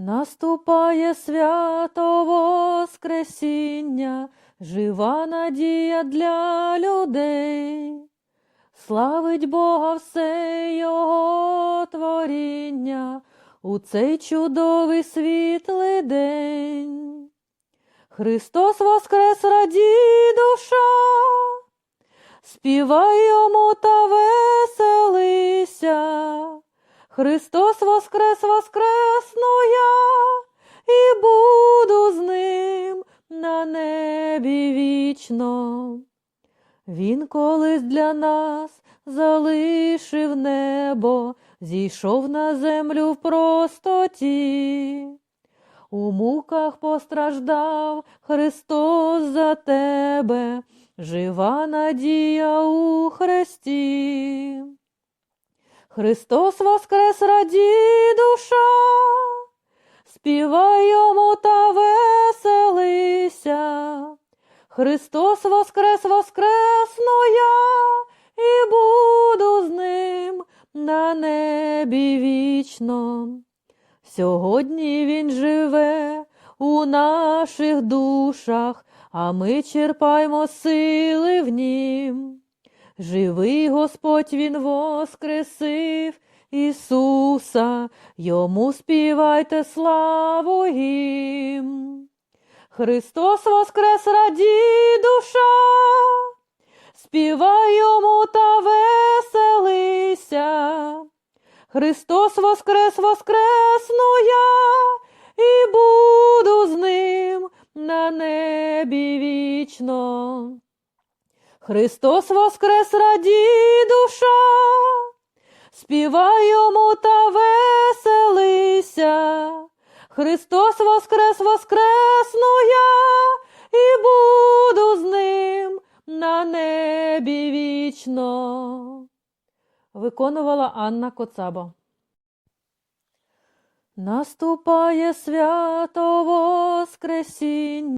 Наступає свято Воскресіння, жива надія для людей. Славить Бога все Його творіння у цей чудовий світлий день. Христос воскрес радій душа, співай йому та веселися. Христос воскрес, воскресну я, і буду з ним на небі вічно. Він колись для нас залишив небо, зійшов на землю в простоті. У муках постраждав Христос за тебе, жива надія у Христі. Христос воскрес радій душа, співай йому та веселися. Христос воскрес, воскресну я, і буду з ним на небі вічно. Сьогодні Він живе у наших душах, а ми черпаємо сили в нім. Живий Господь Він воскресив Ісуса, йому співайте славу їм. Христос воскрес радій душа, співай йому та веселися. Христос воскрес, воскресну я, і буду з ним на небі вічно. Христос воскрес радій душа, співай йому та веселися. Христос воскрес, воскресну я, і буду з ним на небі вічно. Виконувала Анна Коцаба. Наступає свято Воскресіння.